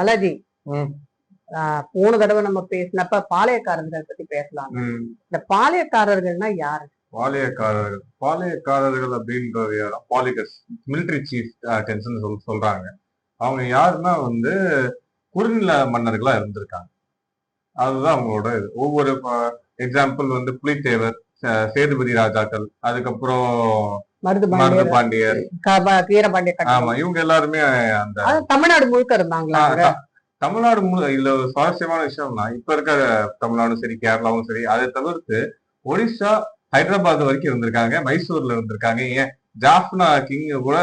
பாலாஜி ம். ஆஹ் போன தடவை நம்ம பேசினப்ப பாளையக்காரர்கள் பத்தி பேசலாம். இந்த பாளையக்காரர்கள்னா யாரு? பாளையக்காரர்கள். பாளையக்காரர்கள் அப்படின்றது யாரா? பாலிகஸ் மிலிட்டரி சீஃப் டென்ஷன் சொல் சொல்றாங்க. அவங்க யாருன்னா வந்து குறுநில மன்னர்களா இருந்திருக்காங்க. அதுதான் அவங்களோட இது. ஒவ்வொரு எக்ஸாம்பிள் வந்து புலித்தேவர் சேதுபதி ராஜாக்கள் அதுக்கப்புறம் மருது பாண்டியர் பாண்டியர். க- வீரபாண்டிய ஆமா இவங்க எல்லாருமே அந்த தமிழ்நாடு முழுக்க இருந்தாங்களா தமிழ்நாடு முழு இதுல சுவாரஸ்யமான விஷயம்னா இப்ப இருக்க தமிழ்நாடும் சரி கேரளாவும் சரி அதை தவிர்த்து ஒடிஷா ஹைதராபாத் வரைக்கும் இருந்திருக்காங்க மைசூர்ல இருந்திருக்காங்க. ஏன்? ஜாஃப்னா கிங் கூட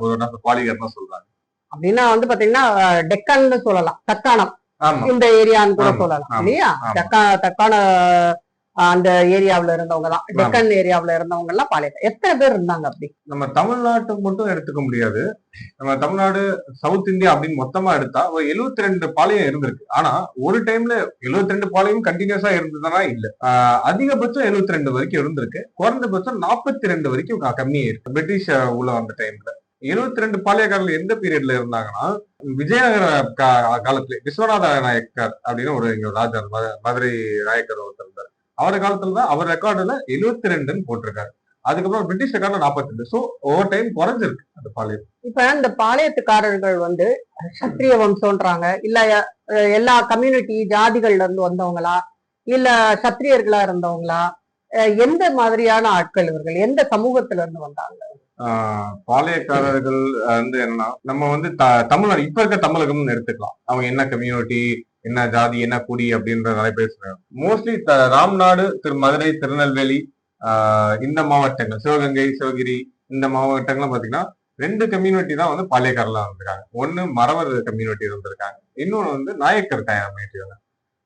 ஒரு பாலிகர் தான் சொல்றாங்க. அப்படின்னா வந்து பாத்தீங்கன்னா டெக்கான்னு சொல்லலாம். தக்காணம். இந்த ஏரியான்னு கூட சொல்லலாம் இல்லையா. தக்கா தக்கான அந்த ஏரியாவுல இருந்தவங்க தான். டெக்கன் ஏரியாவுல இருந்தவங்க எல்லாம் பாளையக்கார. எத்தனை பேர் இருந்தாங்க அப்படி? நம்ம தமிழ்நாட்டை மட்டும் எடுத்துக்க முடியாது. நம்ம தமிழ்நாடு சவுத் இந்தியா அப்படின்னு மொத்தமா எடுத்தா ஒரு 72 ரெண்டு பாளையம் இருந்திருக்கு. ஆனா ஒரு டைம்ல 72 ரெண்டு பாளையம் கண்டினியூஸா இருந்ததுனா இல்ல. அதிகபட்சம் 72 ரெண்டு வரைக்கும் இருந்திருக்கு. குறைந்தபட்சம் 42 ரெண்டு வரைக்கும் கம்மியா இருக்கு. பிரிட்டிஷ் உள்ள வந்த டைம்ல 72 ரெண்டு பாளையக்காரர்கள் எந்த பீரியட்ல இருந்தாங்கன்னா விஜயநகர காலத்துல விஸ்வநாத நாயக்கர் அப்படின்னு ஒரு இங்க ராஜா மதுரை நாயக்கர் ஒருத்தர் இருந்தார். அவர் காலத்துல தான் அவர் ரெக்கார்டுல 72 ரெண்டுன்னு போட்டிருக்காரு. அதுக்கப்புறம் பிரிட்டிஷ் ரெக்கார்ட்ல 42 ரெண்டு ஸோ ஒவ்வொரு டைம் குறைஞ்சிருக்கு அந்த பாளையம். இப்ப இந்த பாளையத்துக்காரர்கள் வந்து சத்திரிய வம்சம்ன்றாங்க. இல்ல எல்லா கம்யூனிட்டி ஜாதிகள்ல இருந்து வந்தவங்களா? இல்ல சத்திரியர்களா இருந்தவங்களா? எந்த மாதிரியான ஆட்கள் இவர்கள்? எந்த சமூகத்துல இருந்து வந்தாங்க? பாளையக்காரர்கள் வந்து என்னன்னா நம்ம வந்து த- தமிழ்நாடு இப்ப இருக்க தமிழகம்னு எடுத்துக்கலாம். அவங்க என்ன கம்யூனிட்டி என்ன ஜாதி என்ன குடி அப்படின்ற நிறைய பேர் சொல்றாங்க. மோஸ்ட்லி ராம்நாடு திரு மதுரை திருநெல்வேலி ஆஹ் இந்த மாவட்டங்கள் சிவகங்கை சிவகிரி இந்த மாவட்டங்கள்லாம் பாத்தீங்கன்னா ரெண்டு கம்யூனிட்டி தான் வந்து பாளையக்காரர்களா இருந்திருக்காங்க ஒண்ணு மறவர் கம்யூனிட்டி இருந்திருக்காங்க இன்னொன்னு வந்து நாயக்கர் கம்யூனிட்டி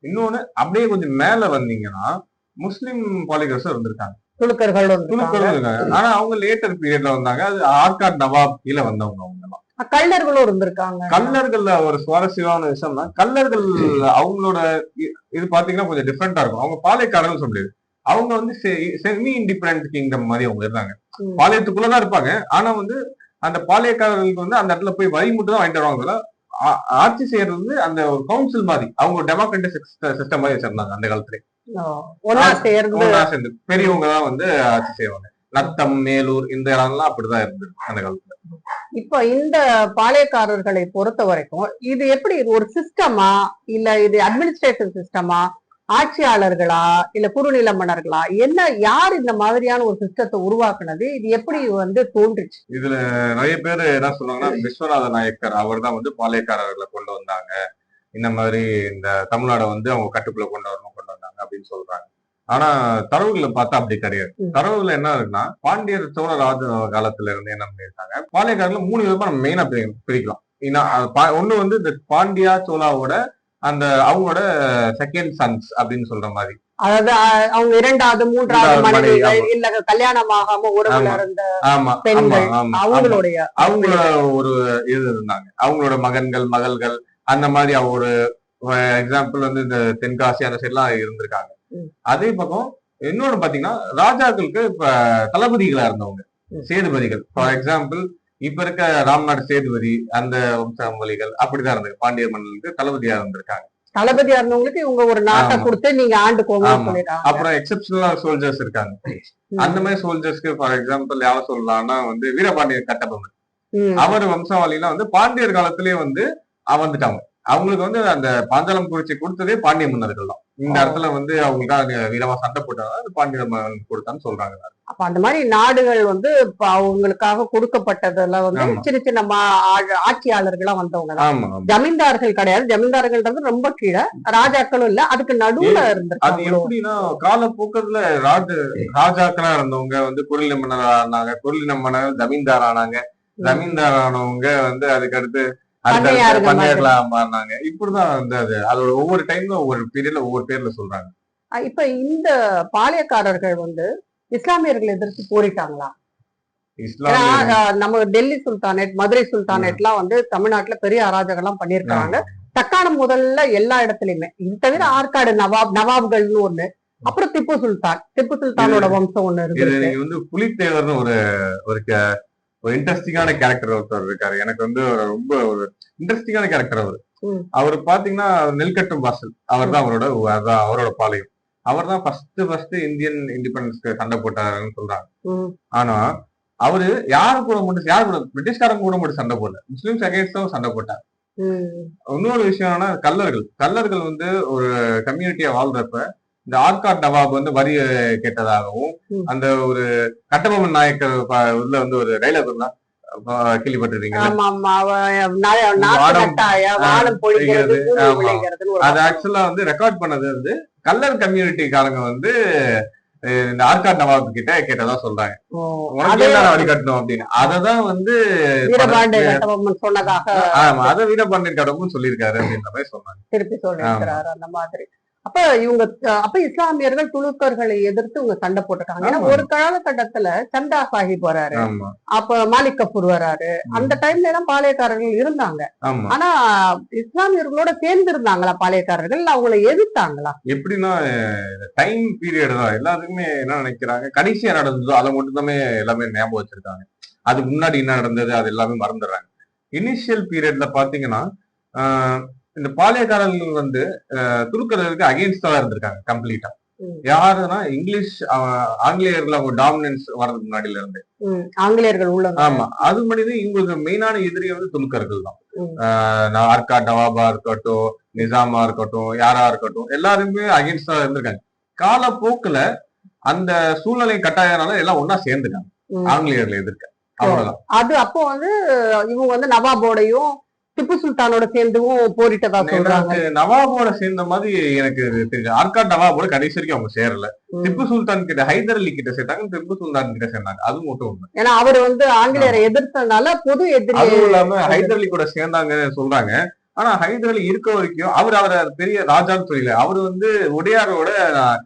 இன்னொன்னு அப்படியே கொஞ்சம் மேல வந்தீங்கன்னா முஸ்லிம் பாலிகர்ஸும் இருந்திருக்காங்க துலுக்கர்கள் வந்து துணுக்களும் இருக்காங்க ஆனா அவங்க லேட்டர் பீரியட்ல வந்தாங்க. அது ஆர்காட் நவாப் கீழே வந்தவங்க அவங்க. எல்லாம் கள்ளர்களும் இருந்திருக்காங்க. கல்லர்கள்ல ஒரு சுவாரஸ்யமான விஷயம்னா கல்லர்கள் அவங்களோட இது பாத்தீங்கன்னா கொஞ்சம் டிஃப்ரெண்டா இருக்கும். அவங்க பாளையக்காரர்கள் சொல்ல முடியாது. அவங்க வந்து செமி இண்டிபெண்டன்ட் கிங்டம் மாதிரி அவங்க இருந்தாங்க. பாளையத்துக்குள்ளதான் இருப்பாங்க. ஆனா வந்து அந்த பாளையக்காரர்களுக்கு வந்து அந்த இடத்துல போய் வரி மட்டும் தான் வாங்கிட்டு வருவாங்க ஆட்சி செய்யறது வந்து அந்த ஒரு கவுன்சில் மாதிரி. அவங்க டெமோக்ராட்டிக் சிஸ்டம் மாதிரி வச்சிருந்தாங்க அந்த காலத்துல. சேர்ந்து. பெரியவங்க தான் வந்து ஆட்சி செய்வாங்க. நத்தம் மேலூர் இந்த இடம்லாம் அப்படிதான் இருந்தது அந்த காலத்துல. இப்ப இந்த பாளையக்காரர்களை பொறுத்த வரைக்கும் இது எப்படி ஒரு சிஸ்டமா இல்ல இது அட்மினிஸ்ட்ரேட்டிவ் சிஸ்டமா ஆட்சியாளர்களா? இல்ல குறுநில மன்னர்களா என்ன யார் இந்த மாதிரியான ஒரு சிஸ்டத்தை உருவாக்குனது? இது எப்படி வந்து தோன்றுச்சு? இதுல நிறைய பேர் என்ன சொல்லுவாங்கன்னா விஸ்வநாத நாயக்கர் அவர் தான் வந்து பாளையக்காரர்களை கொண்டு வந்தாங்க. இந்த மாதிரி இந்த தமிழ்நாடை வந்து அவங்க கட்டுக்குள்ள கொண்டு வரணும் கொண்டு வந்தாங்க அப்படின்னு சொல்றாங்க. ஆனா தரவுகளை பார்த்தா அப்படி கிடையாது. தரவுல என்ன இருக்குன்னா பாண்டியர் சோழ ராஜ காலத்துல இருந்து என்ன பண்ணியிருக்காங்க பாளையக்காரர்ல மூணு விதமா நம்ம மெயினா பிரிக்கலாம் ஒண்ணு வந்து இந்த பாண்டியா சோழாவோட அந்த அவங்களோட செகண்ட் சன்ஸ் அப்படின்னு சொல்ற மாதிரி அதாவது அவங்க இரண்டாவது மூன்றாவது மனைவிகள் இல்ல கல்யாணம் ஆகாம உறவுல ஆமா. இருந்த பெண்கள் அவங்களுடைய அவங்களோட ஒரு இது இருந்தாங்க அவங்களோட மகன்கள் மகள்கள் அந்த மாதிரி ஒரு எக்ஸாம்பிள் வந்து இந்த தென்காசி அந்த சைட்லாம் இருந்திருக்காங்க. அதே பக்கம் இன்னொன்னு பாத்தீங்கன்னா ராஜாக்களுக்கு இப்ப தளபதிகளா இருந்தவங்க. சேதுபதிகள். ஃபார் எக்ஸாம்பிள் இப்ப இருக்க ராம்நாடு சேதுபதி அந்த வம்சாவளிகள் அப்படிதான் இருந்தது. பாண்டிய மன்னர்களுக்கு தளபதியா இருந்திருக்காங்க. தளபதியா இருந்தவங்களுக்கு இவங்க ஒரு நாட்டை. கொடுத்து நீங்க. சொல்லிட்டாங்க. அப்புறம் எக்ஸப்ஷனலா சோல்ஜர்ஸ் இருக்காங்க. அந்த மாதிரி சோல்ஜர்ஸ்க்கு ஃபார் எக்ஸாம்பிள் யாரை சொல்லலாம்னா வந்து வீரபாண்டியன் கட்டபொம்மன். அவர் வம்சாவளியில வந்து பாண்டியர் காலத்திலேயே வந்து வந்துட்டாங்க அவங்களுக்கு வந்து அந்த பாஞ்சாலம் குறிச்சி கொடுத்ததே பாண்டிய மன்னர்கள் தான். இந்த. இடத்துல வந்து அவங்களுக்காக வீரமா சண்டை போட்டாங்க அது பாண்டிய மன்னன் கொடுத்தான்னு சொல்றாங்க. அப்ப அந்த மாதிரி நாடுகள் வந்து அவங்களுக்காக கொடுக்கப்பட்டதுல வந்து. சின்ன சின்ன ஆட்சியாளர்களா வந்தவங்க ஜமீன்தார்கள் கிடையாது. ஜமீன்தார்கள்ன்றது ரொம்ப கீழே. ராஜாக்களும் இல்ல. அதுக்கு நடுவுல அது இருந்திருக்காங்க. எப்படின்னா காலப்போக்கத்துல ராஜ ராஜாக்களா இருந்தவங்க வந்து குரலின மன்னர் ஆனாங்க குரலின மன்னர் ஜமீன்தார் ஆனாங்க ஜமீன்தார் ஆனவங்க வந்து அதுக்கு அடுத்த பண்ணையார்களா மாறினாங்க இப்படிதான் அது அதோட ஒவ்வொரு டைம்ல ஒவ்வொரு பீரியட்ல ஒவ்வொரு பேர்ல சொல்றாங்க. இப்ப இந்த பாளையக்காரர்கள் வந்து இஸ்லாமியர்களை எதிர்த்து போரிட்டாங்களா? நம்ம டெல்லி சுல்தானேட் மதுரை சுல்தானேட்லாம் வந்து தமிழ்நாட்டுல பெரிய அராஜகம்லாம் பண்ணியிருக்காங்க. தக்காணம் முதல்ல எல்லா இடத்துலயுமே. இது தவிர ஆற்காடு நவாப் நவாப்கள்னு ஒண்ணு. அப்புறம் திப்பு சுல்தான். திப்பு சுல்தானோட வம்சம் ஒண்ணு இருக்கு வந்து புலித்தேவர்னு ஒரு ஒரு ஒரு இன்ட்ரெஸ்டிங்கான கேரக்டர் ஒருத்தர் இருக்காரு. எனக்கு வந்து ரொம்ப ஒரு இன்ட்ரெஸ்டிங்கான கேரக்டர் அவர். அவர் பாத்தீங்கன்னா நெல்கட்டும் வாசல். அவர் தான் அவரோட அதான் அவரோட பாளையம். அவர் தான் ஃபர்ஸ்ட் ஃபர்ஸ்ட் இந்தியன் இண்டிபெண்டன்ஸ்க்கு சண்டை போட்டாருன்னு சொல்றாங்க. ஆனா அவரு யாரு கூட மட்டும் யாரு கூட பிரிட்டிஷ்காரங்க கூட மட்டும் சண்டை போடல. முஸ்லிம்ஸ் அகேன்ஸ்டும் சண்டை போட்டார். இன்னொரு விஷயம் என்னன்னா கல்லர்கள். கல்லர்கள் வந்து ஒரு கம்யூனிட்டியா வாழ்றப்ப இந்த ஆர்காட் நவாப் வந்து வரி கேட்டதாகவும். அந்த ஒரு கட்டபொம்மன் நாயக்கர் உள்ள வந்து ஒரு டைலாக் இருந்தா அது. ஆக்சுவலா வந்து ரெக்கார்ட் பண்ணது வந்து கல்லர் கம்யூனிட்டிக்காரங்க வந்து இந்த ஆர்காட் நவாப் கிட்ட கேட்டதா சொல்றாங்க. உனக்கு அது என்ன வழிகாட்டணும் அப்படின்னு. அததான் வந்து சொன்னதாக ஆமா அதை வீரபாண்டியன் கடவுள் சொல்லியிருக்காரு அப்படின்ற மாதிரி சொன்னாங்க. திருப்பி சொல்லியிருக்கிறாரு அந்த மாதிரி. அப்ப இவங்க அப்ப இஸ்லாமியர்கள் துலுக்கர்களை எதிர்த்து இவங்க சண்டை போட்டுட்டாங்க. ஏன்னா. ஒரு காலகட்டத்துல சந்தா சாஹிப் வராரு. அப்ப மாலிக் கபூர் வராரு. அந்த டைம்ல எல்லாம் பாளையக்காரர்கள் இருந்தாங்க. ஆனா இஸ்லாமியர்களோட சேர்ந்து இருந்தாங்களா பாளையக்காரர்கள்? அவங்கள எதிர்த்தாங்களா? எப்படின்னா டைம் பீரியட் தான். எல்லாத்துக்குமே என்ன நினைக்கிறாங்க? கடைசியா நடந்ததோ அதை மட்டும் தான் எல்லாமே ஞாபகம் வச்சிருக்காங்க. அதுக்கு முன்னாடி என்ன நடந்தது அது எல்லாமே மறந்துடுறாங்க. இனிஷியல் பீரியட்ல பாத்தீங்கன்னா இந்த பாளையக்காரர்கள் வந்து துருக்கர்களுக்கு அகேன்ஸ்டா இருந்திருக்காங்க கம்ப்ளீட்டா. யாருன்னா இங்கிலீஷ் ஆஹ் ஆங்கிலேயர்கள் அவங்க டாமினன்ஸ் வர்றதுக்கு முன்னாடில இருந்து ஆங்கிலேயர்கள் உள்ள ஆமா அது முன்னாடி இவங்களுக்கு மெயினான எதிரி வந்து துலுக்கர்கள் தான். ஆர்காட் நவாபா இருக்கட்டும் நிசாமா இருக்கட்டும் யாரா இருக்கட்டும் எல்லாருமே அகேன்ஸ்டா இருந்திருக்காங்க. காலப்போக்குல அந்த சூழ்நிலை கட்டாயனால எல்லாம் ஒன்னா சேர்ந்துட்டாங்க. ஆங்கிலேயர்ல எதிர்க்க. அவ்வளவுதான். அது அப்போ வந்து இவங்க வந்து நவாபோடையும் திப்பு சுல்தானோட சேர்ந்தும் போரிட்டதா சொல்றாங்க. நவாபோட சேர்ந்த மாதிரி எனக்கு தெரிஞ்சு ஆர்காட் நவாபோட கடைசி வரைக்கும் அவங்க சேரல. திப்பு சுல்தான் கிட்ட ஹைதர் அலி கிட்ட சேர்த்தாங்க திப்பு சுல்தான் கிட்ட சேர்ந்தாங்க. அது மட்டும் உண்மை ஏன்னா அவர் வந்து ஆங்கிலேயரை எதிர்த்தனால பொது எதிரி அதுவும் இல்லாம ஹைதர் அலி கூட சேர்ந்தாங்கன்னு சொல்றாங்க. ஆனா ஹைதர் அலி இருக்க வரைக்கும் அவர் அவரை பெரிய ராஜான்னு சொல்லல. அவர் வந்து உடையாரோட ச-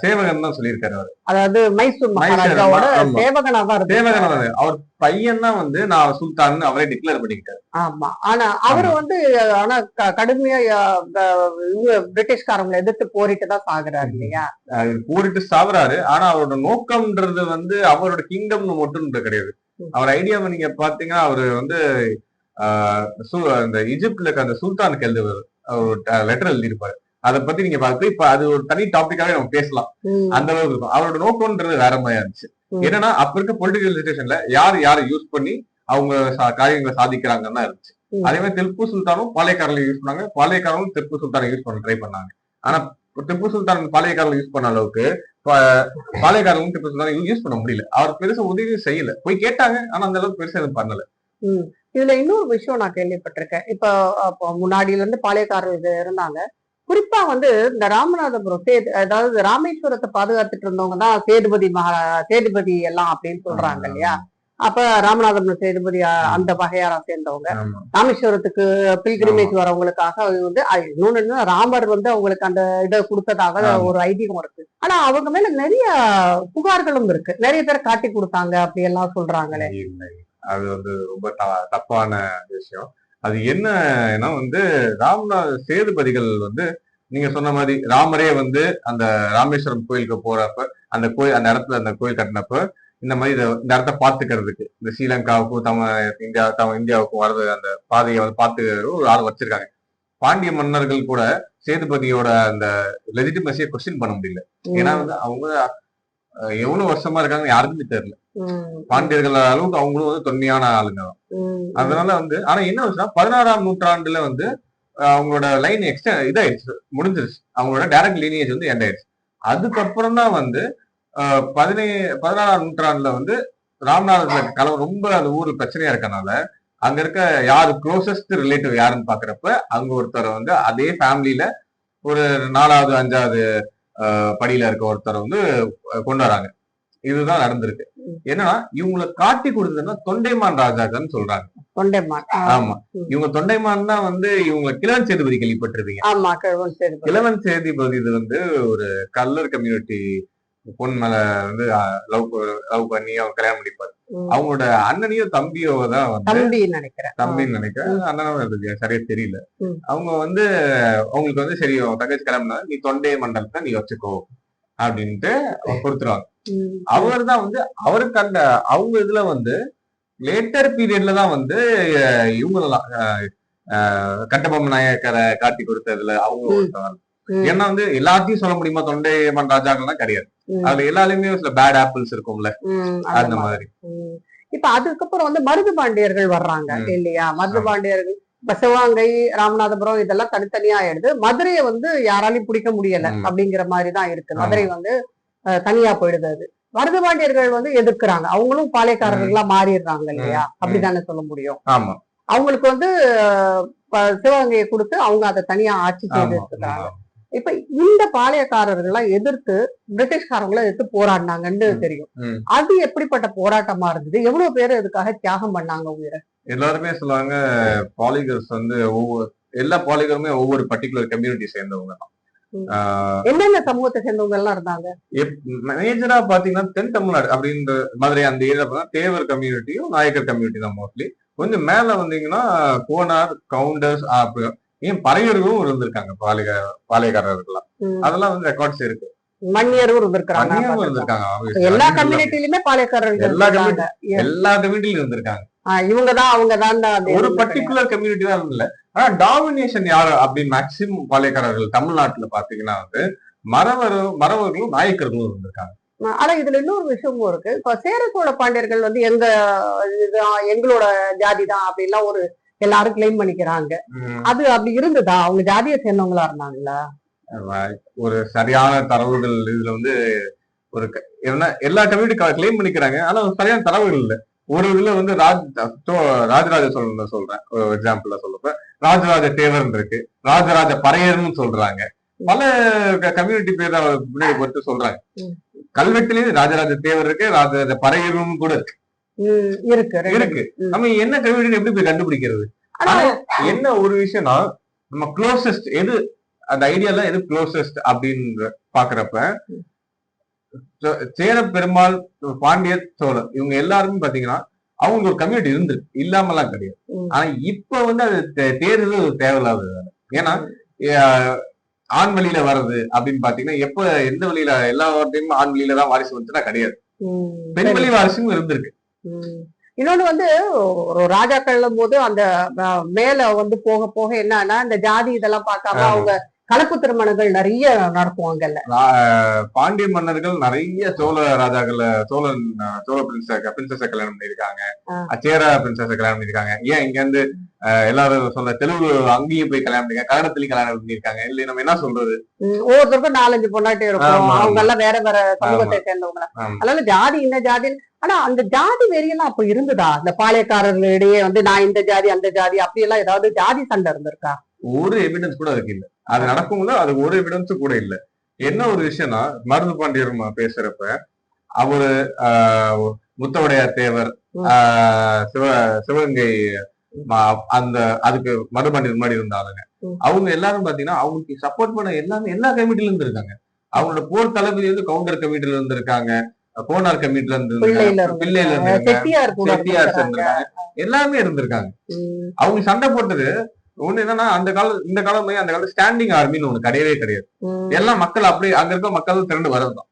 சேவகன் தான் சொல்லியிருக்காரு அவர். அதாவது மைசூர் மகாராஜாவோட. சேவகனா தான் சேவகன் அவர். பையன் தான் வந்து நான் சுல்தான் அவரே டிக்ளேர் பண்ணிக்கிட்டாரு. ஆமா. ஆனா அவர் வந்து ஆனா கடுமையா பிரிட்டிஷ்காரங்களை எதிர்த்து போரிட்டு தான் சாகுறாரு இல்லையா? போரிட்டு சாவறாரு. ஆனா அவரோட நோக்கம்ன்றது வந்து அவரோட கிங்டம்னு மட்டும் கிடையாது. அவர் ஐடியா நீங்க பாத்தீங்கன்னா அவரு வந்து அந்த ஈஜிப்ட்ல இருக்க அந்த சுல்தானுக்கு எழுதுவார். லெட்டர் எழுதியிருப்பாரு. அதை பத்தி நீங்க பார்த்து இப்ப அது ஒரு தனி டாபிக்காவே நம்ம பேசலாம். அந்த அளவுக்கு இருக்கும். அவரோட நோக்கம்ன்றது வேற மாதிரி இருந்துச்சு. என்னன்னா அப்ப இருக்க பொலிட்டிக்கல் சிச்சுவேஷன்ல யார் யாரை யூஸ் பண்ணி அவங்க காரியங்களை சாதிக்கிறாங்கன்னு தான் இருந்துச்சு. அதே மாதிரி திப்பு சுல்தானும் பாளையக்காரர்களை யூஸ் பண்ணாங்க. பாளையக்காரங்களும் திப்பு சுல்தானை யூஸ் பண்ண ட்ரை பண்ணாங்க. ஆனா திப்பு சுல்தான் பாளையக்காரர்கள் யூஸ் பண்ண அளவுக்கு பா- பாளையக்காரங்களும் திப்பு சுல்தான் யூஸ் பண்ண முடியல. அவர் பெருசா உதவி செய்யல. போய் கேட்டாங்க. ஆனா அந்த அளவுக்கு பெருசா எதுவும் பண்ணல. இதுல இன்னொரு விஷயம் நான் கேள்விப்பட்டிருக்கேன். இப்ப அப்போ முன்னாடில இருந்து பாளையக்காரர்கள் இருந்தாங்க. குறிப்பா வந்து இந்த ராமநாதபுரம் சேது அதாவது ராமேஸ்வரத்தை பாதுகாத்துட்டு இருந்தவங்க தான் சேதுபதி மகா சேதுபதி எல்லாம் அப்படின்னு சொல்றாங்க இல்லையா? அப்ப ராமநாதபுரம் சேதுபதி அந்த வகையாரா சேர்ந்தவங்க. ராமேஸ்வரத்துக்கு பில்கிரிமேஜ் வரவங்களுக்காக வந்து இன்னொன்னு ராமர் வந்து அவங்களுக்கு அந்த இதை கொடுத்ததாக. ஒரு ஐதீகம் இருக்கு. ஆனா அவங்க மேல நிறைய புகார்களும் இருக்கு. நிறைய பேர் காட்டி கொடுத்தாங்க அப்படி எல்லாம் சொல்றாங்களே. அது வந்து ரொம்ப தப்பான விஷயம். அது என்னன்னா வந்து ராமநாத சேதுபதிகள் வந்து நீங்க சொன்ன மாதிரி ராமரே வந்து அந்த ராமேஸ்வரம் கோயிலுக்கு போறப்ப அந்த கோயில் அந்த இடத்துல அந்த கோயில் கட்டினப்ப இந்த மாதிரி இந்த இடத்த பாத்துக்கிறதுக்கு இந்த ஸ்ரீலங்காவுக்கும் தம இந்தியா தம இந்தியாவுக்கும் வர்றது அந்த பாதையை வந்து பாத்து ஒரு ஆள் வச்சிருக்காங்க. பாண்டிய மன்னர்கள் கூட சேதுபதியோட அந்த லெஜிட்டிமசியை கொஸ்டின் பண்ண முடியல. ஏன்னா வந்து அவங்க எவ்வளவு வருஷமா இருக்காங்க யாருக்குமே தெரியல. பாண்டியர்கள் அளவுக்கு அவங்களும் வந்து தொன்மையான ஆளுங்க. தான் அதனால வந்து ஆனா என்ன விஷயம் பதினாறாம் நூற்றாண்டுல வந்து அவங்களோட லைன் எக்ஸ்டெ இதாயிடுச்சு முடிஞ்சிருச்சு. அவங்களோட டைரக்ட் லீனியேஜ் வந்து எண்ட் ஆயிடுச்சு. அதுக்கப்புறம் தான் வந்து பதினே பதினாறாம் நூற்றாண்டுல வந்து ராமநாதத்துல கலவு ரொம்ப அந்த ஊர் பிரச்சனையா இருக்கனால அங்க இருக்க யாரு க்ளோசஸ்ட் ரிலேட்டிவ் யாருன்னு பாக்குறப்ப அங்க ஒருத்தரை வந்து அதே ஃபேமிலியில ஒரு நாலாவது அஞ்சாவது படியில இருக்க ஒருத்தரை வந்து கொண்டு வராங்க. இதுதான் நடந்திருக்கு. என்னன்னா இவங்களை காட்டி கொடுத்ததுன்னா தொண்டைமான் ராஜாக்கன்னு சொல்றாங்க. தொண்டைமான். ஆமா. இவங்க தொண்டைமான் தான் வந்து இவங்க கிழவன் சேதுபதி கேள்விப்பட்டிருப்பீங்க. ஆமா கிழவன் சேதுபதி. கிழவன் சேதுபதி இது வந்து ஒரு கல்லர் கம்யூனிட்டி பொன் மேல வந்து லவ் லவ் பண்ணி அவங்க கல்யாணம் பண்ணிப்பாரு. அவங்களோட அண்ணனையும் தம்பியோ தான் வந்து தம்பி நினைக்கிறேன். தம்பின்னு நினைக்கிறேன். அண்ணனும் சரியா தெரியல. அவங்க வந்து அவங்களுக்கு வந்து சரி தங்கச்சி கிளம்புனா நீ தொண்டை மண்டலத்தை நீ வச்சுக்கோ அப்படின்ட்டு கொடுத்துருவாங்க. அவர் தான் வந்து அவருக்கு அந்த அவங்க இதுல வந்து லேட்டர் பீரியட்ல தான் வந்து அஹ், கட்டபொம்ம நாயக்கரை காட்டி கொடுத்ததுல அவங்க. ஏன்னா வந்து எல்லாத்தையும் சொல்ல முடியுமா தொண்டைமன் ராஜாக்கள்லாம் கிடையாது. அதுல எல்லாருமே சில பேட் ஆப்பிள்ஸ் இருக்கும்ல அந்த மாதிரி. இப்ப அதுக்கப்புறம் வந்து மருது பாண்டியர்கள் வர்றாங்க. இல்லையா மருது. பாண்டியர்கள் இப்ப சிவகங்கை ராமநாதபுரம் இதெல்லாம் தனித்தனியா ஆயிடுது மதுரையை வந்து யாராலையும் பிடிக்க முடியல. அப்படிங்கிற மாதிரி தான் இருக்கு. மதுரை வந்து தனியா போயிடுது அது. மருது பாண்டியர்கள் வந்து எதிர்க்கிறாங்க. அவங்களும் பாளையக்காரர்களா மாறிடுறாங்க இல்லையா? ம். அப்படிதானே சொல்ல முடியும். அவங்களுக்கு வந்து சிவகங்கையை கொடுத்து அவங்க அதை தனியா ஆட்சி செய்து. இப்ப இந்த பாளையக்காரர்கள்லாம் எதிர்த்து பிரிட்டிஷ்காரங்களை எதிர்த்து போராடினாங்கன்னு. தெரியும். அது எப்படிப்பட்ட போராட்டமா இருந்தது? எவ்வளவு பேர் இதுக்காக தியாகம் பண்ணாங்க உயிரை? எல்லாருமே சொல்லுவாங்க பாலிகர்ஸ் வந்து ஒவ்வொரு எல்லா பாலிகருமே ஒவ்வொரு பர்டிகுலர் கம்யூனிட்டி சேர்ந்தவங்க தான். என்னென்ன சமூகத்தை சேர்ந்தவங்க எல்லாம் இருந்தாங்க மேஜரா பாத்தீங்கன்னா தென் தமிழ்நாடு அப்படின்ற மாதிரி அந்த ஏரியா தேவர் கம்யூனிட்டியும் நாயக்கர் கம்யூனிட்டி தான் மோஸ்ட்லி கொஞ்சம் மேல வந்தீங்கன்னா கோனார் கவுண்டர்ஸ் ஏன் பறையர்களும் இருந்திருக்காங்க பாலிக பாளையக்காரர்கள்லாம். அதெல்லாம் வந்து ரெக்கார்ட்ஸ் இருக்கு. மன்னியரும் இருந்திருக்காங்க. எல்லா கம்யூனிட்டிலுமே பாளையக்காரர்கள் எல்லா எல்லா கம்யூனிட்டிலும் இருந்திருக்காங்க. இவங்கதான் அவங்கதான் அந்த ஒரு இது பர்டிகுலர் கம்யூனிட்டி தான் இல்ல. ஆனா டாமினேஷன் யாரு அப்படின்னு மேக்சிமம் பாளையக்காரர்கள் தமிழ்நாட்டுல பாத்தீங்கன்னா வந்து மறவரும் மறவர்களும் நாயக்கர்களும் இருந்திருக்காங்க. ஆனா இதுல இன்னொரு விஷயமும் இருக்கு. இப்ப சேர சோழ பாண்டியர்கள் வந்து எங்க எங்களோட ஜாதி தான் அப்படிலாம் ஒரு எல்லாரும் கிளைம் பண்ணிக்கிறாங்க. அது அப்படி இருந்ததா? அவங்க ஜாதியை சேர்ந்தவங்களா இருந்தாங்களா? ஒரு சரியான தரவுகள் இதுல வந்து ஒரு எல்லா கம்யூனிட்டி கிளைம் பண்ணிக்கிறாங்க. ஆனா ஒரு சரியான தரவுகள் இல்ல. ஒரு இதுல வந்து ராஜ் ராஜராஜ சோழன் சொல்றேன் ஒரு எக்ஸாம்பிளா சொல்றப்ப ராஜராஜ தேவர்னு இருக்கு ராஜராஜ பறையர்னு சொல்றாங்க பல கம்யூனிட்டி பேர் முன்னாடி பொறுத்து சொல்றாங்க. கல்வெட்டுலயும் ராஜராஜ தேவர் இருக்கு ராஜராஜ பறையரும் கூட இருக்கு இருக்கு. இருக்கு. நம்ம என்ன கம்யூனிட்டி எப்படி போய் கண்டுபிடிக்கிறது என்ன ஒரு விஷயம்னா நம்ம க்ளோசஸ்ட் எது அந்த ஐடியால எது க்ளோசஸ்ட் அப்படின்னு பாக்குறப்ப சேர பெருமாள் பாண்டிய சோழர் இவங்க எல்லாருமே பாத்தீங்கன்னா அவங்க ஒரு கம்யூனிட்டி இருந்திருக்கு இல்லாமலாம் கிடையாது ம். ஆனா இப்ப வந்து அது தேர்தல் தேவையில்லாத. ஏன்னா ஆண் வழியில வர்றது அப்படின்னு பாத்தீங்கன்னா எப்ப எந்த வழியில எல்லா வார்த்தையும் ஆண் வழியில தான் வாரிசு வந்துச்சுன்னா கிடையாது பெண். வழி வாரிசும் இருந்திருக்கு. இன்னொன்னு வந்து ஒரு ராஜாக்கள் போது அந்த மேல வந்து போக போக என்னன்னா இந்த ஜாதி இதெல்லாம் பார்க்காம. அவங்க கலப்பு திருமணங்கள் நிறைய நடத்துவாங்கல்ல ரா- பாண்டிய மன்னர்கள் நிறைய சோழ ராஜாக்கள் சோழன் அஹ், சோழ பிரின்ச பிரின்சஸ கல்யாணம் பண்ணிருக்காங்க. சேர பிரின்சஸ கல்யாணம் பண்ணிருக்காங்க ஏன் இங்க அஹ், எல்லாரும் சொல்ல தெலுங்கு அங்கேயும் போய் கல்யாணம் பண்ணிருக்காங்க கன்னடத்துலயும் கல்யாணம் பண்ணிருக்காங்க இல்ல நம்ம என்ன சொல்றது? ஒவ்வொருத்தருக்கும் நாலஞ்சு பொண்டாட்டி இருக்கும். அவங்க எல்லாம் வேற வேற சமூகத்தை சேர்ந்தவங்க. அதனால ஜாதி இந்த ஜாதி ஆனா அந்த ஜாதி வெறியெல்லாம் அப்ப இருந்ததா? இந்த பாளையக்காரர்களிடையே வந்து நான் இந்த ஜாதி அந்த ஜாதி அப்படி எல்லாம் ஏதாவது ஜாதி சண்டை இருந்திருக்கா? ஒரு எவிடன்ஸ் கூட அதுக்கு இல்ல. அது நடக்கும்ல அது ஒரு எவிடன்ஸும் கூட இல்ல. என்ன ஒரு விஷயம்னா மருது பாண்டியர் பேசுறப்ப அவரு முத்தவுடையார் தேவர் சிவ சிவகங்கை அந்த அதுக்கு மருதுபாண்டியர் முன்னாடி இருந்தாங்க ம். அவங்க எல்லாரும் பாத்தீங்கன்னா அவங்களுக்கு சப்போர்ட் பண்ண எல்லாமே எல்லா கமிட்டில இருந்து இருக்காங்க. அவங்களோட போர் தளபதி வந்து கவுண்டர் கமிட்டில இருந்து இருக்காங்க. கோனார் கமிட்டில இருந்து பிள்ளையில இருந்து செட்டியார் இருந்திருக்காங்க. எல்லாமே இருந்திருக்காங்க. அவங்க சண்டை போட்டது ஒண்ணு என்னன்னா அந்த கால இந்த காலம் அந்த காலத்துல ஸ்டாண்டிங் ஆர்மின்னு ஒண்ணு கிடையவே கிடையாது எல்லாம் மக்கள் அப்படியே அங்க இருக்க மக்கள் திரண்டு வரதுதான்.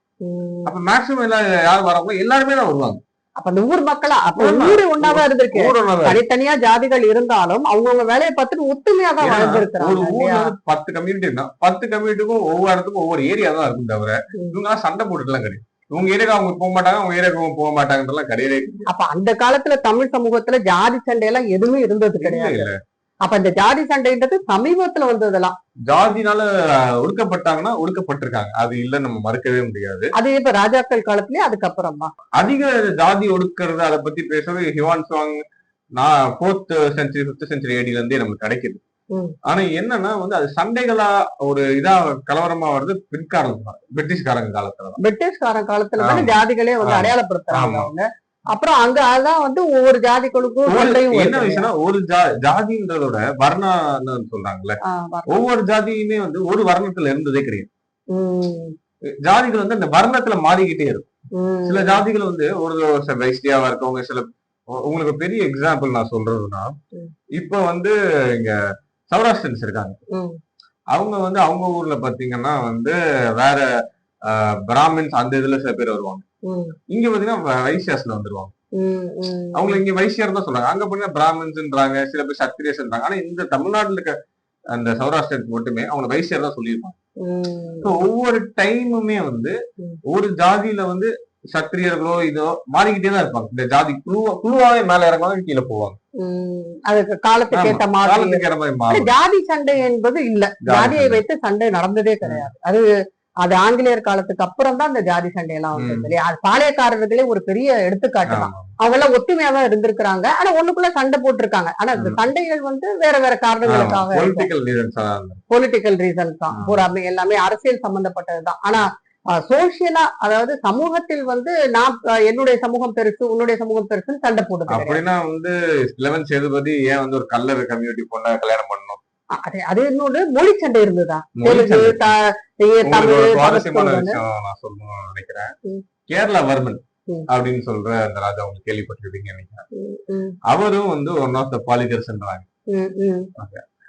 அப்ப மேக்சிமம் எல்லாம் யார் வராங்களோ எல்லாருமே தான் வருவாங்க அப்ப அந்த ஊர் மக்களா அப்ப. ஊரு ஒன்னாதான் இருந்திருக்கு தனித்தனியா ஜாதிகள் இருந்தாலும் அவங்கவுங்க வேலையை பார்த்துட்டு ஒத்துமையா தான்? வந்து பத்து கம்யூனிட்டி இருந்தா பத்து கம்யூனிட்டிக்கும் ஒவ்வொரு இடத்துக்கும் ஒவ்வொரு ஏரியா தான் இருக்கும் தவிர. இவங்க எல்லாம் சண்டை போட்டுட்டுலாம் கிடையாது உங்க ஏரியாவுக்கு அவங்க போக மாட்டாங்க அவங்க ஏரியாவுக்கு போக மாட்டாங்கன்றலாம் கிடையவே. அப்ப அந்த காலத்துல தமிழ் சமூகத்துல ஜாதி சண்டை எல்லாம் எதுவுமே இருந்தது கிடையாது அப்ப இந்த ஜாதி சண்டைன்றது சமீபத்துல வந்ததெல்லாம். ஜாதினால ஒடுக்கப்பட்டாங்கன்னா ஒடுக்கப்பட்டிருக்காங்க. அது இல்ல நம்ம மறுக்கவே முடியாது. அது இப்ப ராஜாக்கள் காலத்திலேயே அதுக்கப்புறமா அதிக ஜாதி ஒடுக்கிறது அதை பத்தி பேசுறது ஹிவான் சாங் நான் ஃபோர்த் சென்ச்சுரி ஃபிஃப்த் சென்ச்சுரி ஏடில இருந்தே நமக்கு கிடைக்குது. ஆனா என்னன்னா வந்து அது சண்டைகளா ஒரு இதா கலவரமா வருது பிற்காலம் பிரிட்டிஷ்காரங்க காலத்துல தான். பிரிட்டிஷ்காரன் காலத்துல ஆமா. ஜாதிகளே வந்து. அடையாளப்படுத்துறாங்க அப்புறம் அங்க அதான் வந்து ஒவ்வொரு ஜாதிகளுக்கும் என்ன. விஷயம்னா ஒரு ஜா ஜாதின்றதோட வர்ணன்னு சொல்றாங்கல்ல. ஒவ்வொரு ஜாதியுமே வந்து ஒரு வர்ணத்துல இருந்ததே கிடையாது. ஜாதிகள் வந்து அந்த வர்ணத்துல மாறிக்கிட்டே இருக்கும். சில ஜாதிகள் வந்து ஒரு சில வைஸ்டியாவா இருக்கவங்க சில உங்களுக்கு பெரிய எக்ஸாம்பிள் நான் சொல்றதுன்னா. இப்ப வந்து இங்க சௌராஷ்டிரன்ஸ் இருக்காங்க. அவங்க வந்து அவங்க ஊர்ல பாத்தீங்கன்னா வந்து வேற பிராமின்ஸ் அந்த இதுல சில பேர் வருவாங்க. இங்க பாத்தீங்கன்னா வைசியாஸ்ல வந்துருவாங்க. அவங்களை இங்க வைசியர் தான் சொல்றாங்க. அங்க போனா பிராமின்ஸ்ன்றாங்க சில பேர் சத்திரியஸ்ன்றாங்க ஆனா இந்த தமிழ்நாட்டுல இருக்க அந்த சௌராஷ்டிரத்துக்கு மட்டுமே அவங்க வைசியர் தான் சொல்லியிருப்பாங்க. ஒவ்வொரு டைமுமே வந்து. ஒரு ஜாதியில வந்து சத்திரியர்களோ இதோ மாறிக்கிட்டே தான் இருப்பாங்க. இந்த ஜாதி குழுவா குழுவாவே மேல இறங்குவாங்க கீழே போவாங்க. அதுக்கு காலத்துக்கு. ஏத்த மாதிரி. ஜாதி சண்டை என்பது இல்ல. ஜாதி ஜாதியை. வைத்து சண்டை நடந்ததே கிடையாது. அது அது ஆங்கிலேயர் காலத்துக்கு அப்புறம் தான் இந்த ஜாதி சண்டை எல்லாம் வந்தது. இல்லையா அது பாளையக்காரர்களே ஒரு பெரிய எடுத்துக்காட்டு தான். அவங்க எல்லாம் ஒத்துமையா தான் இருந்திருக்கிறாங்க ஆனா ஒண்ணுக்குள்ள சண்டை போட்டிருக்காங்க ஆனா இந்த. சண்டைகள் வந்து வேற வேற காரணங்களுக்காக பொலிட்டிக்கல் ரீசன்ஸ் தான். பூராமே எல்லாமே அரசியல் சம்பந்தப்பட்டதுதான் ஆனா சோசியலா அதாவது சமூகத்தில் வந்து நான் என்னுடைய சமூகம் பெருசு உன்னுடைய சமூகம் பெருசுன்னு சண்டை போடுது. அப்படின்னா வந்து லெவன் சேதுபதி ஏன் வந்து ஒரு கல்லர் கம்யூனிட்டி பொண்ணை கல்யாணம் பண்ணணும் அது அது இன்னொன்று மொழி சண்டை இருந்ததா? தெலுங்கு தமிழ் நான் சொல்லணும்னு நினைக்கிறேன். கேரளா வர்மன். அப்படின்னு சொல்ற அந்த ராஜா உங்களுக்கு கேள்விப்பட்டிருப்பீங்க நினைக்கிறேன். அவரும் வந்து ஒன் ஆஃப் த பாலிகர்ஸ்ன்றாங்க.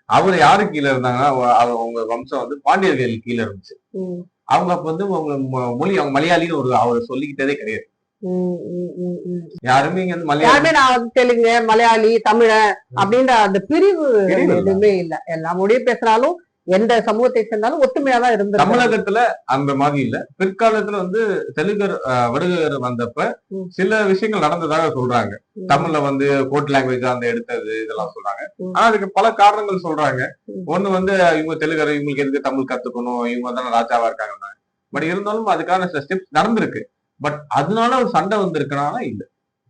அவர் யாரு கீழே இருந்தாங்கன்னா அவ- அவ- அவங்க வம்சம் வந்து பாண்டியர்கள் கீழே இருந்துச்சு. அவங்க அப்ப வந்து அவங்க மொழி அவங்க மலையாளின்னு ஒரு அவர் சொல்லிக்கிட்டதே கிடையாது. யாருமே இங்க வந்து யாருமே நான் வந்து தெலுங்கு மலையாளி தமிழன் அப்படின்ற அந்த பிரிவு. எதுவுமே இல்ல எல்லா மொழியும் பேசினாலும் எந்த சமூகத்தை சேர்ந்தாலும் ஒத்துமையா தான் இருந்தது தமிழகத்துல அந்த மாதிரி இல்ல பிற்காலத்துல வந்து தெலுங்கர் வடுகர் வந்தப்ப. சில விஷயங்கள் நடந்ததாக சொல்றாங்க. தமிழ்ல வந்து கோட் லாங்குவேஜ் அந்த எடுத்தது இதெல்லாம் சொல்றாங்க. ஆனா அதுக்கு பல காரணங்கள் சொல்றாங்க. ஒண்ணு வந்து இவங்க தெலுங்கர் இவங்களுக்கு எதுக்கு தமிழ் கத்துக்கணும் இவங்க தானே ராஜாவா இருக்காங்க பட் இருந்தாலும் அதுக்கான சில ஸ்டெப்ஸ் நடந்திருக்கு பட் அதனால ஒரு சண்டை வந்திருக்கனா இல்ல.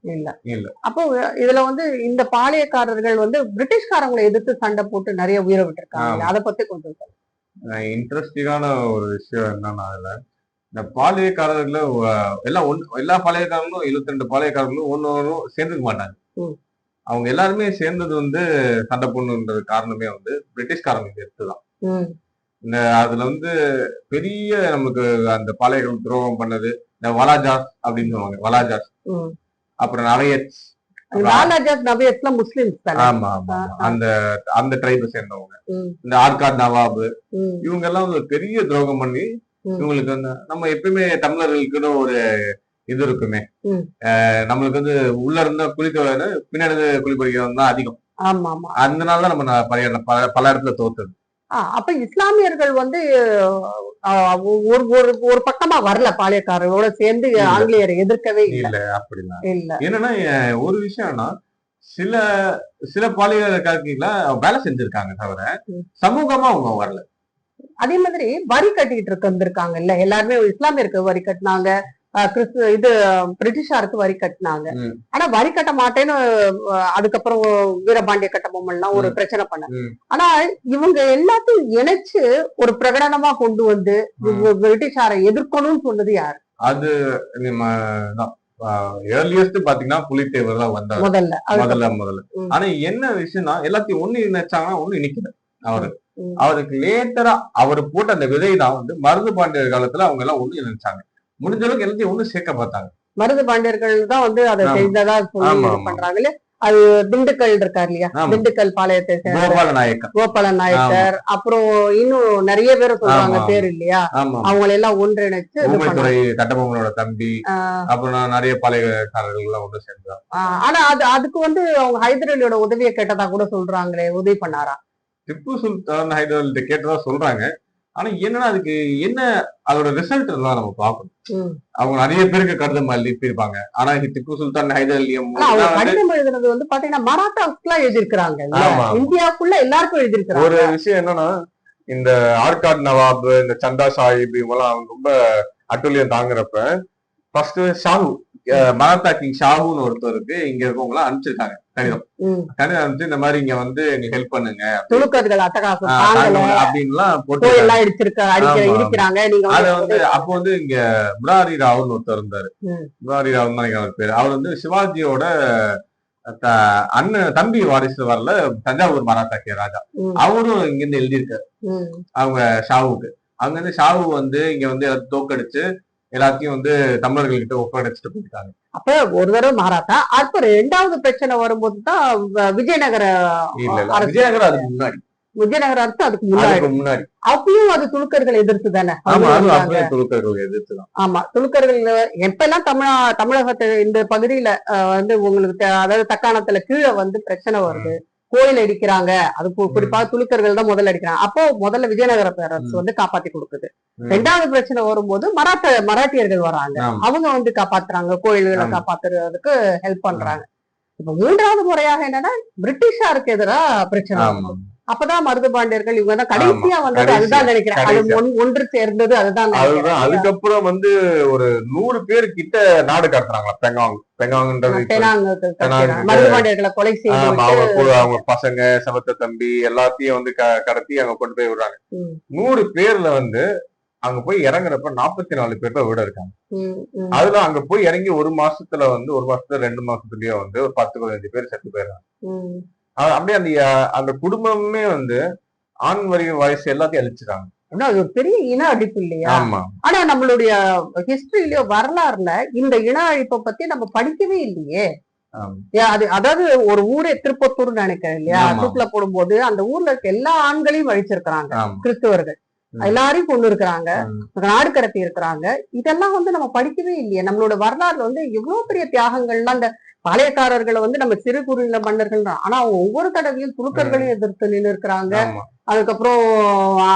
இல்ல. இல்ல. அப்போ இதுல வந்து இந்த பாளையக்காரர்கள் வந்து பிரிட்டிஷ்காரங்களை எதிர்த்து சண்டை போட்டு நிறைய உயிரை விட்டுருக்காங்க. அத பத்தி கொஞ்சம். இன்ட்ரெஸ்டிங்கான ஒரு விஷயம் என்னன்னா அதுல இந்த பாளையக்காரர்கள எல்லாம் ஒன் எல்லா பாளையக்காரர்களும் எழுபத்தி ரெண்டு பாளையக்காரர்களும் ஒன்னு ஒன்றும் சேர்ந்துக்க மாட்டாங்க. அவங்க எல்லாருமே சேர்ந்தது வந்து சண்டை போடணுன்றது காரணமே வந்து பிரிட்டிஷ்காரங்க எடுத்துதான் இந்த அதுல வந்து பெரிய நமக்கு அந்த பாளையர்கள் துரோகம் பண்ணது. இந்த வலாஜாஸ் அப்படின்னு சொல்லுவாங்க வலாஜாஸ். அப்புறம் நவையத் அந்த. அந்த அந்த ட்ரைபை சேர்ந்தவங்க. இந்த ஆர்காட் நவாபு இவங்க எல்லாம் ஒரு பெரிய துரோகம் பண்ணி. இவங்களுக்கு வந்து நம்ம எப்பயுமே தமிழர்களுக்குன்னு ஒரு இது இருக்குமே. நம்மளுக்கு வந்து உள்ள இருந்தா குளிக்க பின்னாடி குளிப்பறிக்கிறது தான் அதிகம். ஆமா ஆமா. அதனால நம்ம பல பல இடத்துல தோத்தது. அப்ப இஸ்லாமியர்கள் வந்து ஒரு ஒரு ஒரு பக்கமா வரல பாளையக்காரர்களோட சேர்ந்து. ஆங்கிலேயரை எதிர்க்கவே இல்ல. இல்ல அப்படிதான் இல்ல. என்னன்னா ஒரு விஷயம்னா சில சில பாலியல வேலை செஞ்சிருக்காங்க தவிர. சமூகமா அவங்க வரல. அதே மாதிரி வரி கட்டிக்கிட்டு இருக்க வந்திருக்காங்க இல்ல. எல்லாருமே இஸ்லாமியருக்கு வரி கட்டினாங்க. கிறிஸ்து இது பிரிட்டிஷாருக்கு வரி கட்டினாங்க. ஆனா வரி கட்ட மாட்டேன்னு அதுக்கப்புறம் வீரபாண்டிய கட்டபொம்மன் எல்லாம் ஒரு. பிரச்சனை பண்ணாங்க ம். ஆனா இவங்க எல்லாத்தையும் இணைச்சு ஒரு பிரகடனமா கொண்டு வந்து. பிரிட்டிஷாரை எதிர்க்கணும்னு சொன்னது யாரு அது நம்ம ஏர்லியஸ்ட் பாத்தீங்கன்னா புலித்தேவர் தான் வந்தார் முதல்ல முதல்ல முதல்ல. ஆனா என்ன விஷயம்னா எல்லாத்தையும் ஒண்ணு நினைச்சாங்கன்னா ஒண்ணு நிக்கல அவரு. அவருக்கு லேட்டரா அவர் போட்ட அந்த விதை தான் வந்து மருது பாண்டியர் காலத்துல அவங்க எல்லாம் ஒண்ணு நினைச்சாங்க முடிஞ்ச அளவுக்கு எல்லாத்தையும் ஒண்ணு சேர்க்க பார்த்தாங்க மருது பாண்டியர்கள் தான் வந்து அதை. செய்ததா. பண்றாங்களே அது திண்டுக்கல் இருக்கார் இல்லையா. திண்டுக்கல் பாளையத்தை கோபால நாயக்கர் அப்புறம் இன்னும் நிறைய பேர் சொல்றாங்க. பேர் இல்லையா அவங்களை எல்லாம் ஒன்றிணைச்சு ஊமைத்துறை கட்டபொம்மனோட தம்பி அப்புறம் நிறைய பாளையக்காரர்கள் எல்லாம் ஒண்ணு சேர்ந்தாங்க ஆனா அது அதுக்கு வந்து அவங்க ஹைதர் அலியோட உதவியை கேட்டதா கூட சொல்றாங்களே உதவி பண்ணாரா திப்பு சுல்தான் ஹைதராபாத் கேட்டதா சொல்றாங்க ஆனா என்னன்னா அதுக்கு என்ன அதோட ரிசல்ட் எல்லாம் நம்ம பார்க்கணும். அவங்க நிறைய பேருக்கு கடிதம் எழுப்பியிருப்பாங்க ஆனா திப்பு சுல்தான் ஹைதர் அவங்க கடிதம் எழுதுனது வந்து பாத்தீங்கன்னா மராத்தாவுக்கு எல்லாம் எழுதியிருக்கிறாங்க. இந்தியாவுக்குள்ள எல்லாருக்கும் எழுதியிருக்கிறாங்க. ஒரு விஷயம் என்னன்னா இந்த ஆர்காட் நவாப் இந்த சந்தா சாஹிப் இவங்கெல்லாம் அவங்க ரொம்ப அட்டுழியம் தாங்குறப்ப ஃபர்ஸ்ட் ஷாஹு அஹ் மராத்தா கிங் ஷாஹுன்னு ஒருத்தருக்கு இங்க இருக்கவங்க எல்லாம் அனுப்பிச்சிருக்காங்க கடிதம். கடிதம் அனுப்பிச்சு இந்த மாதிரி இங்க வந்து நீ ஹெல்ப் பண்ணுங்க. துணுக்கர்கள் அட்டகாசம் அப்படின்லாம் போட்டு நீங்க அத வந்து அப்போ வந்து இங்க முராரி ராவ்னு ஒருத்தர் இருந்தாரு. முராரி ராவ் தான் அவர் பேரு. அவர் வந்து சிவாஜியோட அண்ணன் தம்பி வாரிசு வரல தஞ்சாவூர் மராத்தாக்கிய ராஜா. அவரும் இங்க இருந்து எழுதியிருக்காரு அவங்க ஷாவுக்கு. அங்க இருந்து ஷாவு வந்து இங்க வந்து தோக்கடிச்சு எல்லாத்தையும் வந்து தமிழர்கள் கிட்ட ஒப்படைச்சிட்டு போயிட்டாங்க. அப்ப ஒரு தடவை மாறாத்தா அப்ப ரெண்டாவது பிரச்சனை வரும்போது தான் விஜயநகர விஜயநகரம் அதுக்கு முன்னாடி. விஜயநகர அரசு அதுக்கு முன்னாடி. முன்னாடி. அப்பயும் அது துலுக்கர்கள் எதிர்த்து தானே? துலுக்கர்கள் எதிர்த்துதான் ஆமா துலுக்கர்கள் எப்பெல்லாம் தமிழா தமிழகத்து இந்த பகுதியில வந்து உங்களுக்கு அதாவது தக்காணத்துல கீழே வந்து பிரச்சனை வருது கோயில் அடிக்கிறாங்க அது குறிப்பா துலுக்கர்கள் தான் முதல்ல அடிக்கிறாங்க அப்போ முதல்ல விஜயநகர பேரரசு. வந்து காப்பாத்தி கொடுக்குது. ரெண்டாவது பிரச்சனை வரும்போது மராட்ட மராட்டியர்கள் வராங்க. அவங்க வந்து காப்பாத்துறாங்க கோயில்களை. காப்பாத்துறதுக்கு ஹெல்ப் பண்றாங்க இப்ப மூன்றாவது முறையாக என்னன்னா பிரிட்டிஷாருக்கு எதிரா பிரச்சனை. அப்பதான் மருது பாண்டியர்கள் இவங்க தான் கடைசியா வந்தது அதுதான் நினைக்கிறேன். அது ஒன்று சேர்ந்தது அதுதான் அதுதான் அதுக்கப்புறம் வந்து ஒரு நூறு பேர் கிட்ட நாடு கடத்துறாங்களா பெங்காங் பெங்காங்ன்றது. மருதுபாண்டியர்களை கொலை செய்து அவங்க அவங்க பசங்க சபத்த தம்பி எல்லாத்தையும் வந்து கடத்தி அங்க கொண்டு போய் விடுறாங்க. நூறு பேர்ல வந்து அங்க போய் இறங்குறப்ப நாற்பத்தி நாலு பேர் தான் விட இருக்காங்க. அதுல அங்க போய் இறங்கி ஒரு மாசத்துல வந்து ஒரு மாசத்துல ரெண்டு மாசத்துலயே வந்து ஒரு பத்து பதினஞ்சு பேர் செத்து போயிடுறாங்க. அப்படியே அந்த அந்த குடும்பமே வந்து ஆண் வரி வயசு எல்லாத்தையும் அழிச்சிட்டாங்க. அது ஒரு பெரிய இன அடிப்பு இல்லையா? ஆனா நம்மளுடைய ஹிஸ்டரியிலயோ வரலாறுல இந்த இன அழிப்பை பத்தி நம்ம படிக்கவே இல்லையே. அது அதாவது ஒரு ஊரே திருப்பத்தூர் நினைக்கிறேன் இல்லையா. தூக்குல போடும்போது அந்த ஊர்ல இருக்க எல்லா ஆண்களையும் அழிச்சிருக்கிறாங்க ஆமா. கிறிஸ்தவர்கள். எல்லாரையும் கொண்டு இருக்கிறாங்க. நாடு கடத்தி இருக்கிறாங்க இதெல்லாம் வந்து நம்ம படிக்கவே இல்லையே. நம்மளோட வரலாறுல வந்து எவ்வளவு பெரிய தியாகங்கள்லாம் அந்த பாளையக்காரர்களை வந்து நம்ம சிறு குறுநில மன்னர்கள் தான். ஆனா அவங்க ஒவ்வொரு தடவையும் துலுக்கர்களையும் எதிர்த்து நின்று இருக்கிறாங்க அதுக்கப்புறம்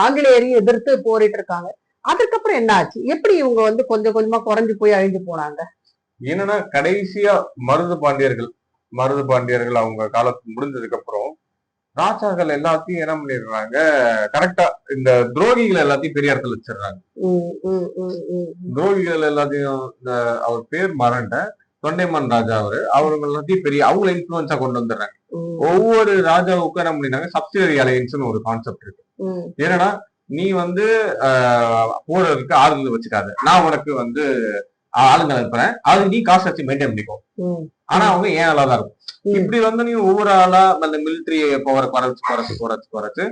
ஆங்கிலேயரையும் எதிர்த்து போரிட்டு இருக்காங்க அதுக்கப்புறம் என்ன ஆச்சு? எப்படி இவங்க வந்து கொஞ்சம் கொஞ்சமா குறைஞ்சு போய் அழிஞ்சு போனாங்க? என்னன்னா கடைசியா மருது பாண்டியர்கள் மருது பாண்டியர்கள் அவங்க காலத்து முடிஞ்சதுக்கு அப்புறம் ராஜாக்கள் எல்லாத்தையும் என்ன பண்ணிடுறாங்க? கரெக்டா இந்த துரோகிகள் எல்லாத்தையும் பெரிய இடத்துல வச்சிடுறாங்க. துரோகிகள் எல்லாத்தையும் அவர் பேர் மறண்ட தொண்டைமான் ராஜா அவரு. அவங்க எல்லாத்தையும் பெரிய அவங்கள இன்ஃபுளுன்ஸா கொண்டு வந்துடுறாங்க. ஒவ்வொரு ராஜாவுக்கும் என்ன பண்ணினாங்க சப்சிடரி அலையன்ஸ்னு ஒரு கான்செப்ட் இருக்கு. என்னன்னா நீ வந்து போறதுக்கு ஆளுங்களை வச்சுக்காத. நான் உனக்கு வந்து ஆளுங்க அனுப்புறேன். அது நீ காசு வச்சு மெயின்டைன் பண்ணிக்கோ. ஆனா அவங்க ஏன் ஆளா தான் இருக்கும். இப்படி வந்து நீ ஒவ்வொரு ஆளா அந்த மிலிட்டரி பவரை குறைச்சு குறைச்சு குறைச்சு குறைச்சு.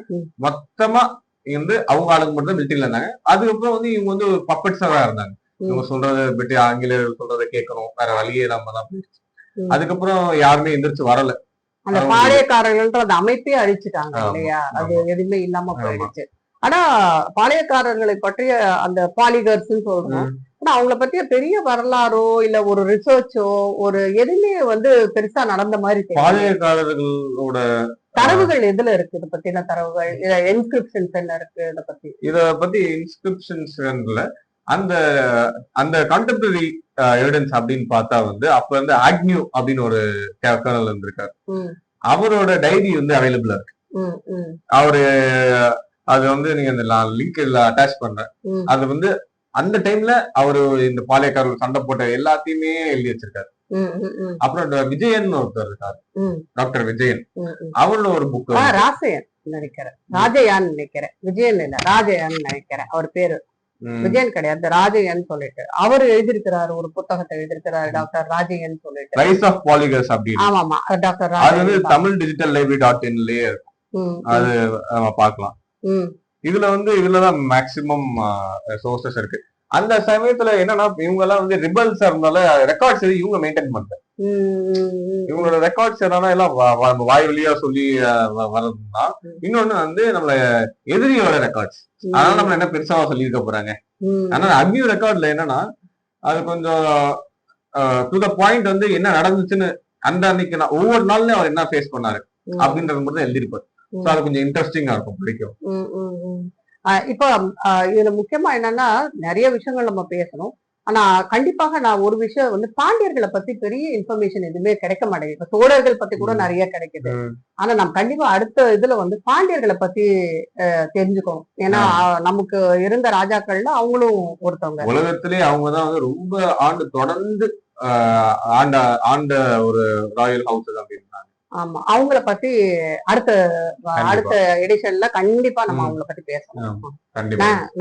மொத்தமா வந்து அவங்க ஆளுங்க மட்டும் தான் மிலிட்டரியில இருந்தாங்க. அதுக்கப்புறம் வந்து இவங்க வந்து பப்பட்ஸா இருந்தாங்க. இவங்க சொல்றத பற்றி ஆங்கிலேயர்கள் சொல்றதை கேட்கணும். வேற வழியே இல்லாம தான் போயிடுச்சு. அதுக்கப்புறம் யாருமே எந்திரிச்சு வரல. அந்த பாளையக்காரர்கள்ன்ற அந்த அமைப்பே அழிச்சிட்டாங்க இல்லையா? அது எதுவுமே இல்லாம. போயிடுச்சு. ஆனா பாளையக்காரர்களை பற்றிய அந்த பாலிகர்ஸ் சொல்றோம். ஆனா அவங்கள பத்திய பெரிய வரலாறோ இல்ல ஒரு ரிசர்ச்சோ ஒரு எதுவுமே வந்து பெருசா நடந்த மாதிரி பாளையக்காரர்களோட தரவுகள் எதுல இருக்கு? இத பத்தின தரவுகள் என்கிரிப்ஷன்ஸ் என்ன இருக்கு? இத பத்தி. இத பத்தி இன்ஸ்கிரிப்ஷன்ஸ்ல அந்த அந்த கண்டெம்பரரி எவிடன்ஸ் அப்படின்னு பார்த்தா வந்து அப்ப வந்து ஆக்னியூ அப்படின்னு ஒரு கர்னல் இருந்திருக்காரு. அவரோட டைரி வந்து அவைலபிளா இருக்கு. அவரு அது வந்து நீங்க இந்த லிங்க் அட்டாச் பண்றேன். அது வந்து அந்த டைம்ல அவரு இந்த பாளையக்காரர்கள் சண்டை போட்ட எல்லாத்தையுமே எழுதி வச்சிருக்காரு. அப்புறம் விஜயன் ஒருத்தர் இருக்காரு. டாக்டர் விஜயன். அவரோட ஒரு புக் ராசையன் நினைக்கிறேன். ராஜயான் நினைக்கிறேன். விஜயன் இல்ல ராஜயான் நினைக்கிறேன். அவர் பேரு. விஜயன் கிடையாது ராஜயன் சொல்லிட்டு. அவர் எழுதியிருக்கிறாரு ஒரு புத்தகத்தை எழுதியிருக்கிறாரு டாக்டர் ராஜயன் சொல்லிட்டு. ரைஸ் ஆஃப் பாலிகர்ஸ் அப்படின்னு ஆமாமா டாக்டர் அது வந்து தமிழ் டிஜிட்டல் லைப்ரரி டாட் இன்லயே ம், அது நம்ம பார்க்கலாம். இதுல வந்து இதுலதான் மேக்சிமம் சோர்சஸ் இருக்கு. அந்த சமயத்துல என்னன்னா இவங்க எல்லாம் வந்து ரிபல்ஸா இருந்தால ரெக்கார்ட்ஸ் இவங்க மெயின்டைன் ம். இவங்களோட ரெக்கார்ட்ஸ் என்னன்னா எல்லாம் வாய் வழியா சொல்லி வர்றதுதான் இன்னொன்னு வந்து நம்மள எதிரியோட ரெக்கார்ட்ஸ் அதனால நம்ம என்ன பெருசா சொல்லியிருக்க போறாங்க. ஆனா அக்னியூ ரெக்கார்ட்ல என்னன்னா அது கொஞ்சம் டு த பாயிண்ட் வந்து என்ன நடந்துச்சுன்னு அந்த அன்னைக்கு நான் ஒவ்வொரு நாள்லயும் அவர் என்ன ஃபேஸ் பண்ணாரு அப்படின்றது மட்டும் தான் எழுதியிருப்பாரு. ஸோ அது கொஞ்சம் இன்ட்ரெஸ்டிங்கா இருக்கும் பிடிக்கும் இப்போ இதுல முக்கியமா என்னன்னா நிறைய விஷயங்கள் நம்ம பேசணும். ஆனா கண்டிப்பாக நான் ஒரு விஷயம் வந்து பாண்டியர்களை பத்தி பெரிய இன்ஃபர்மேஷன் எதுவுமே கிடைக்க மாட்டேங்குது. இப்ப சோழர்கள் பத்தி கூட. நிறைய கிடைக்குது. ஆனா நம்ம கண்டிப்பா அடுத்த இதுல வந்து பாண்டியர்களை பத்தி அஹ், தெரிஞ்சுக்கணும். ஏன்னா நமக்கு இருந்த ராஜாக்கள்ல அவங்களும் ஒருத்தவங்க. உலகத்திலே அவங்க தான் வந்து ரொம்ப ஆண்டு தொடர்ந்து ஆண்ட ஆண்ட ஒரு ராயல் ஹவுஸ் அப்படின்றாங்க. ஆமா. அவங்கள பத்தி அடுத்த அடுத்த எடிஷன்ல கண்டிப்பா நம்ம. அவங்கள பத்தி பேசணும்.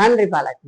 நன்றி பாலாஜி.